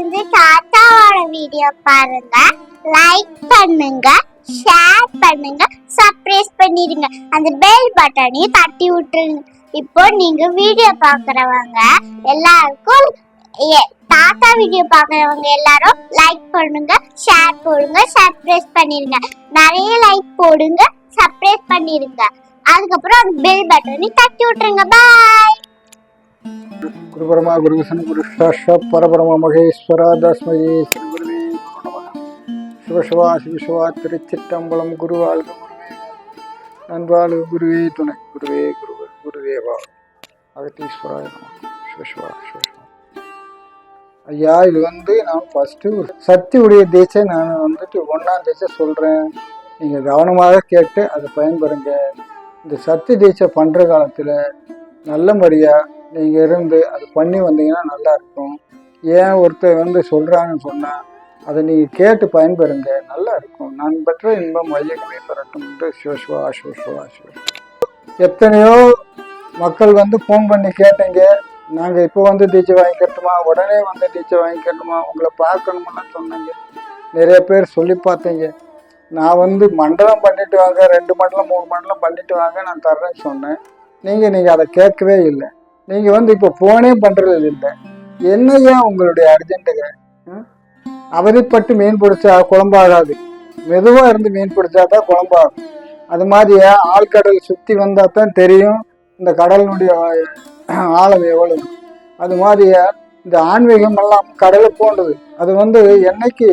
வந்து தாத்தாவோட வீடியோ பாருங்க. லைக் பண்ணுங்க ஷேர் பண்ணுங்க சப்ரைஸ் பண்ணிடுங்க அந்த பெல் பட்டனையும் தட்டி விட்டுருங்க. இப்போ நீங்க வீடியோ பார்க்குறவங்க எல்லாருக்கும் தாத்தா வீடியோ பார்க்குறவங்க எல்லாரும் லைக் பண்ணுங்க ஷேர் போடுங்க சப்ரைஸ் பண்ணிடுங்க நிறைய லைக் போடுங்க சப்ரைஸ் பண்ணிடுங்க அதுக்கப்புறம் அந்த பெல் பட்டனையும் தட்டி விட்டுருங்க. பாய் குரு பரமா குரு விஷ்ணு குரு பரபரம மகேஸ்வரா தஸ்மயே ஸ்ரீ சிவசிவா சிவசிவா திருச்சிற்றம்பலம் குருவாள் நன்றாள் குருவே. நண்பாளு குருவே துணை குருவே குருவே குருதேவா. அகத்தீஸ்வராய சிவசிவா சிவசிவா ஐயா இது வந்து நான் ஃபஸ்ட்டு சக்தி உடைய தீட்சை நான் வந்துட்டு ஒன்றாம் தேச்சை சொல்கிறேன் நீங்கள் கவனமாக கேட்டு அதை பயன்பெறுங்க. இந்த சக்தி தீட்சை பண்ணுற காலத்தில் நல்லபடியாக நீங்கள் இருந்து அது பண்ணி வந்தீங்கன்னா நல்லாயிருக்கும் ஏன் ஒருத்தர் வந்து சொல்கிறாங்கன்னு சொன்னால் அதை நீங்கள் கேட்டு பயன்பெறுங்க. நல்லா இருக்கும். நான் பெற்ற இன்பம் மையமே பெறட்டும் என்று சிவசிவா சிவசிவா எத்தனையோ மக்கள் வந்து ஃபோன் பண்ணி கேட்டீங்க. நாங்கள் இப்போ வந்து டீச்சர் வாங்கிக்கட்டுமா? உடனே வந்து டீச்சர் வாங்கிக்கட்டுமா? உங்களை பார்க்கணும்னு சொன்னாங்க. நிறைய பேர் சொல்லி பார்த்தீங்க. நான் வந்து மண்டலம் பண்ணிட்டு வாங்க ரெண்டு மண்டலம் மூணு மண்டலம் பண்ணிட்டு வாங்க நான் தர்றேன்னு சொன்னேன். நீங்கள் நீங்கள் அதை கேட்கவே இல்லை. நீங்கள் வந்து இப்போ ஃபோனே பண்ணுறது இல்லை என்னையா உங்களுடைய அர்ஜென்ட்டுங்க ம்? அவதிப்பட்டு மீன் பிடிச்சா குழம்பாகாது. மெதுவாக இருந்து மீன் பிடிச்சா தான் குழம்பாகும். அது மாதிரி ஆழ்கடல் சுற்றி வந்தால் தான் தெரியும் இந்த கடலினுடைய ஆழம் எவ்வளவு. அது மாதிரி இந்த ஆன்மீகம் எல்லாம் கடலை போன்றது. அது வந்து என்னைக்கு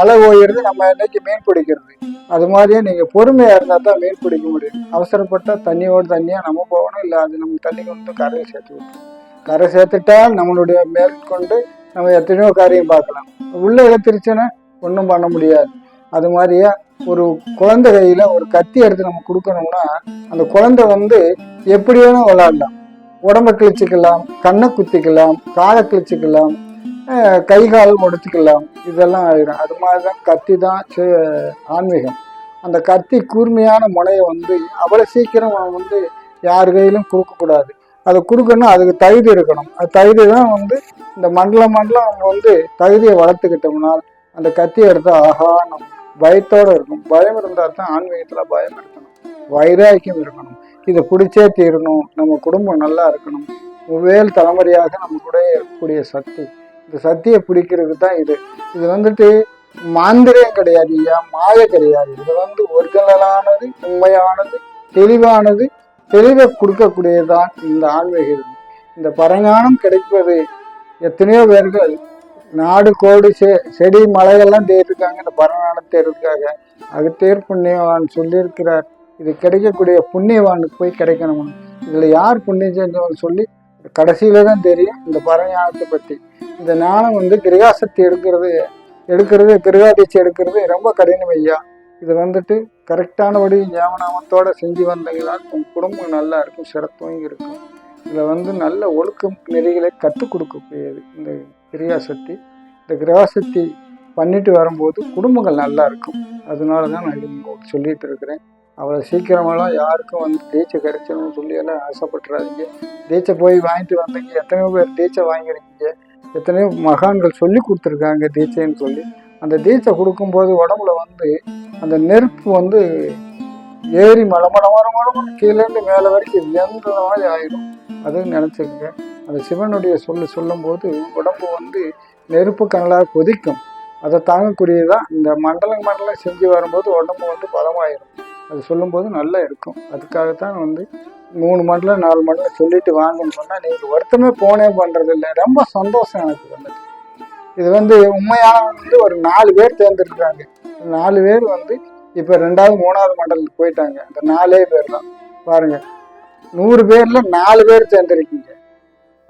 அலை ஓயிறது நம்ம என்னைக்கு மீன் பிடிக்கிறது. அது மாதிரியே நீங்கள் பொறுமையாக இருந்தால் தான் மீன் பிடிக்க முடியும். அவசரப்பட்டால் தண்ணியோடு தண்ணியாக நம்ம போகணும் இல்லை அது நம்ம தண்ணி கொண்டு கரையை சேர்த்து விட்டுரும் கரை சேர்த்துட்டா நம்மளுடைய மேற்கொண்டு நம்ம எத்தனையோ காரியம் பார்க்கலாம். உள்ளே இழுத்துருச்சுன்னா ஒன்றும் பண்ண முடியாது. அது மாதிரியே ஒரு குழந்தை கையில் ஒரு கத்தி எடுத்து நம்ம கொடுக்கணும்னா அந்த குழந்தை வந்து எப்படி வேணும் விளாடலாம் உடம்ப கிழிச்சிக்கலாம் கண்ணை குத்திக்கலாம் காலை கிழிச்சிக்கலாம் கை கால் உடைச்சிக்கலாம் இதெல்லாம் ஆயிரும். அது மாதிரி தான் கத்தி தான் ஆன்மீகம். அந்த கத்தி கூர்மையான முனையை வந்து அவ்வளோ சீக்கிரம் வந்து யார் கையிலும் கொடுக்கக்கூடாது. அதை கொடுக்கணும் அதுக்கு தகுதி இருக்கணும். அது தகுதி தான் வந்து இந்த மண்டலம் மண்டலம் அவங்க வந்து தகுதியை வளர்த்துக்கிட்டோம்னால் அந்த கத்தியை எடுத்தால் ஆஹா நம்ம பயத்தோட இருக்கும் பயம் இருந்தால் தான் ஆன்மீகத்தில் பயம் இருக்கணும். வைராக்கியம் இருக்கணும். இதை பிடிச்சே தீரணும். நம்ம குடும்பம் நல்லா இருக்கணும். வேல் தலைமுறையாக நம்ம கூட இருக்கக்கூடிய சக்தி. இந்த சக்தியை பிடிக்கிறது தான் இது. இது வந்துட்டு மாந்திரியம் கிடையாது ஐயா மாய கிடையாது. இது வந்து ஒரிஜினலானது உண்மையானது தெளிவானது தெளிவை கொடுக்கக்கூடியதுதான் இந்த ஆன்மீகம். இந்த பரஞானம் கிடைப்பது எத்தனையோ பேர்கள் நாடு கோடு செ செடி மலையெல்லாம் தேடிருக்காங்க இந்த பரங்காணத்தை இருக்காங்க அது அகத்தேர் புண்ணியவான் சொல்லியிருக்கிறார். இது கிடைக்கக்கூடிய புண்ணியவானுக்கு போய் கிடைக்கணும் இதில் யார் புண்ணியம் செஞ்சவன் சொல்லி கடைசியில தான் தெரியும் இந்த பரஞானத்தை பற்றி இந்த ஞானம் வந்து கிரகாசக்தி எடுக்கிறது எடுக்கிறது கிரகாதீட்சை எடுக்கிறது ரொம்ப கடினம் ஐயா. இது வந்துட்டு கரெக்டானபடி ஞாபகநாமத்தோட செஞ்சு வந்தீங்கன்னா உங்க குடும்பம் நல்லா இருக்கும் சிறத்துவம் இருக்கும். இதில் வந்து நல்ல ஒழுக்கம் நெறிகளை கற்றுக் கொடுக்கக்கூடியது இந்த கிரியாசக்தி இந்த கிரகசக்தி பண்ணிட்டு வரும்போது குடும்பங்கள் நல்லா இருக்கும். அதனால தான் நான் உங்களுக்கு சொல்லிட்டு இருக்கிறேன். அவ்வளோ சீக்கிரமெல்லாம் யாருக்கும் வந்து தீட்சை கிடைச்சணும்னு சொல்லி எல்லாம் ஆசைப்பட்டுறாதீங்க. தீட்சை போய் வாங்கிட்டு வந்தீங்க. எத்தனையோ பேர் தீட்சை வாங்கிருக்கீங்க எத்தனையோ மகான்கள் சொல்லி கொடுத்துருக்காங்க தீட்சைன்னு சொல்லி. அந்த தீட்சை கொடுக்கும்போது உடம்புல வந்து அந்த நெருப்பு வந்து ஏறி மல மல மல கீழேருந்து மேலே வரைக்கும் எந்த மாதிரி ஆயிடும். அதுவும் நினச்சிக்கங்க அந்த சிவனுடைய சொல்லு சொல்லும்போது உடம்பு வந்து நெருப்பு கனலாக கொதிக்கும். அதை தாங்கக்கூடியதான் இந்த மண்டலம் மண்டலம் செஞ்சு வரும்போது உடம்பு வந்து பலமாயிடும் அது சொல்லும்போது நல்லா இருக்கும் அதுக்காகத்தான் வந்து மூணு மண்டலம் நாலு மண்டலம் சொல்லிட்டு வாங்கன்னு சொன்னால் நீங்கள் வருத்தமே போனே பண்ணுறது இல்லை ரொம்ப சந்தோஷம் எனக்கு வந்துட்டு இது வந்து உண்மையான வந்து ஒரு நாலு பேர் தேர்ந்தெடுக்கிறாங்க. நாலு பேர் வந்து இப்போ ரெண்டாவது மூணாவது மண்டலத்துக்கு போயிட்டாங்க. அந்த நாலே பேர் தான். பாருங்கள் நூறு பேரில் நாலு பேர் தேர்ந்தெடுக்கீங்க.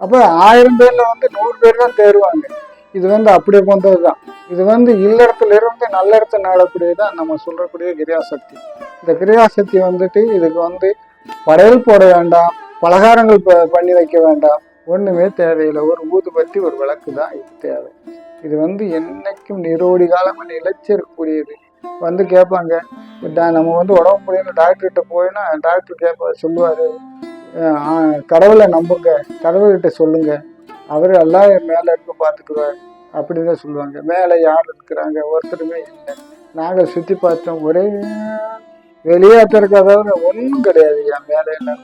அப்போ ஆயிரம் பேரில் வந்து நூறு பேர் தான் தேர்வாங்க. இது வந்து அப்படி போன்றது தான் இது வந்து இல்லறத்துல இருந்து நல்ல இடத்த நாடக்கூடியதான் நம்ம சொல்லக்கூடிய கிரியாசக்தி. இந்த கிரியாசக்தி வந்துட்டு இதுக்கு வந்து படையல் போட வேண்டாம் பலகாரங்கள் ப- பண்ணி வைக்க வேண்டாம். ஒண்ணுமே தேவையில்லை. ஒரு ஊதுபத்தி ஒரு விளக்கு தான் இது தேவை. இது வந்து என்னைக்கும் நிரோடி காலம் நிலைச்சிருக்கக்கூடியது வந்து கேட்பாங்க நம்ம வந்து உடம்பு முடியல டாக்டர்கிட்ட போயினா டாக்டர் கேட்ப சொல்லுவார். கடவுளை நம்புங்க கடவுள்கிட்ட சொல்லுங்க. அவர் எல்லாம் மேலே இருக்க பார்த்துக்குவார் அப்படின்னு சொல்லுவாங்க. மேலே யார் இருக்கிறாங்க? ஒருத்தருமே இல்லை. நாங்கள் சுற்றி பார்த்தோம் ஒரே வெளியாட்டம் இருக்கிறத ஒன்றும் கிடையாது என் மேலே எல்லாம்.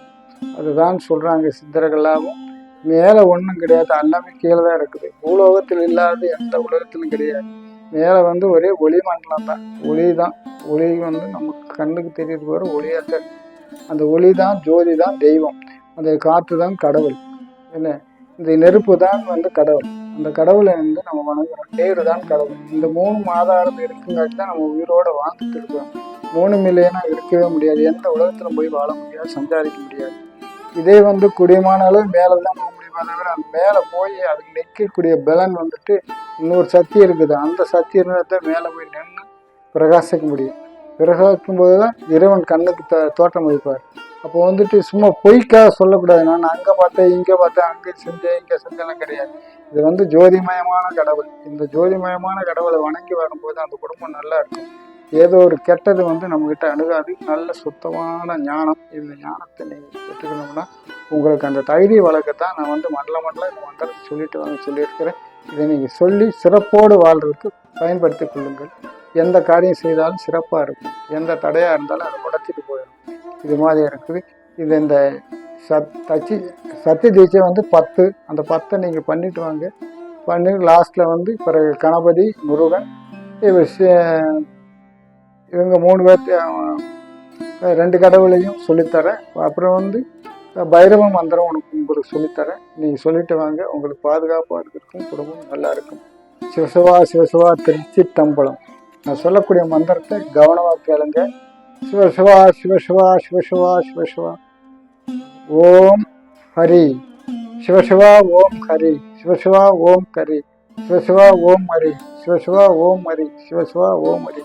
அதுதான் சொல்கிறாங்க சித்தர்களாகவும் மேலே ஒன்றும் கிடையாது எல்லாமே கீழே தான் இருக்குது. பூலோகத்தில் இல்லாத எந்த உலகத்திலும் கிடையாது. மேலே வந்து ஒரே ஒளி மண்டலம் தான். ஒளி தான். ஒளி வந்து நமக்கு கண்ணுக்கு தெரியுது வர ஒளியாக அந்த ஒளி தான் ஜோதி தான் தெய்வம். அந்த காற்று தான் கடவுள். என்ன? இந்த நெருப்பு தான் வந்து கடவுள். அந்த கடவுளை வந்து நம்ம வணங்குறோம். தேர் தான் கடவுள். இந்த மூணு மாதாரம் இருக்குங்காட்டி தான் நம்ம உயிரோட வாழ்ந்துட்டு இருக்கோம் மூணு மில்லியனா இருக்கவே முடியாது. எந்த உலகத்துல போய் வாழ முடியாது சஞ்சாரிக்க முடியாது. இதே வந்து குடியமான அளவு மேலே தான் போக முடியுமா தவிர அந்த மேலே போய் அதுக்கு நிற்கக்கூடிய பலன் வந்துட்டு இன்னொரு சக்தி இருக்குது. அந்த சக்தி இருந்தால் தான் மேலே போய் நின்று பிரகாசிக்க முடியும். பிரகாசிக்கும் போது தான் இறைவன் கண்ணுக்கு த தோற்றம் வைப்பார் அப்போ வந்துட்டு சும்மா பொய்க்காக சொல்லக்கூடாது. நான் அங்கே பார்த்தேன் இங்கே பார்த்தேன் அங்கே செஞ்சேன் இங்கே செஞ்சேன்லாம் கிடையாது. இது வந்து ஜோதிமயமான கடவுள். இந்த ஜோதிமயமான கடவுளை வணங்கி வரும்போது அந்த குடும்பம் நல்லா இருக்கும். ஏதோ ஒரு கெட்டது வந்து நம்மக்கிட்ட அணுகாது. நல்ல சுத்தமான ஞானம். இந்த ஞானத்தை நீங்கள் பெற்றுக்கணும்னா உங்களுக்கு அந்த தைரிய வழக்கத்தான் நான் வந்து மண்டல மண்டலம் இந்த மந்திரத்தை சொல்லிட்டு வாங்க சொல்லியிருக்கிறேன். இதை நீங்கள் சொல்லி சிறப்போடு வாழ்றதுக்கு பயன்படுத்தி கொள்ளுங்கள். எந்த காரியம் செய்தாலும் சிறப்பாக இருக்கும். எந்த தடையாக இருந்தாலும் அதை உடச்சிட்டு போயிடும் இது மாதிரி இருக்குது இது இந்த சத் தச்சி சத்திய தீட்சை வந்து பத்து. அந்த பத்தை நீங்கள் பண்ணிட்டு வாங்க. பண்ணி லாஸ்ட்டில் வந்து பிறகு கணபதி முருகன் இவர் இவங்க மூணு பேர்த்த ரெண்டு கடவுளையும் சொல்லித்தரேன் அப்புறம் வந்து பைரவ மந்திரம் உனக்கு உங்களுக்கு சொல்லித்தரேன் நீங்கள் சொல்லிட்டு வாங்க. உங்களுக்கு பாதுகாப்பாக இருக்கிறதுக்கும் குடும்பம் நல்லா இருக்கும். சிவசிவா சிவசிவா திருச்சி தம்பலம் நான் சொல்லக்கூடிய மந்திரத்தை கவனமாக கேளுங்க. சிவசிவா சிவசிவா சிவசிவா சிவசிவா ஓம் ஹரி சிவசிவா ஓம் ஹரி சிவசிவா ஓம் ஹரி சிவசிவா ஓம் ஹரி சிவசிவா ஓம் ஹரி சிவசிவா ஓம் ஹரி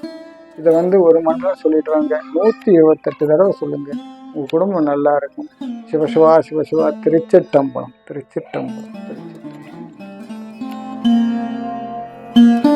இதை வந்து ஒரு மண்டலம் சொல்லிடுறாங்க. நூற்றி இருபத்தெட்டு தடவை சொல்லுங்க. உங்கள் குடும்பம் நல்லா இருக்கும். சிவசிவா சிவசிவா திருச்சிட்டம்பலம் திருச்சிட்டம்பலம் திருச்சிட்டம்பலம்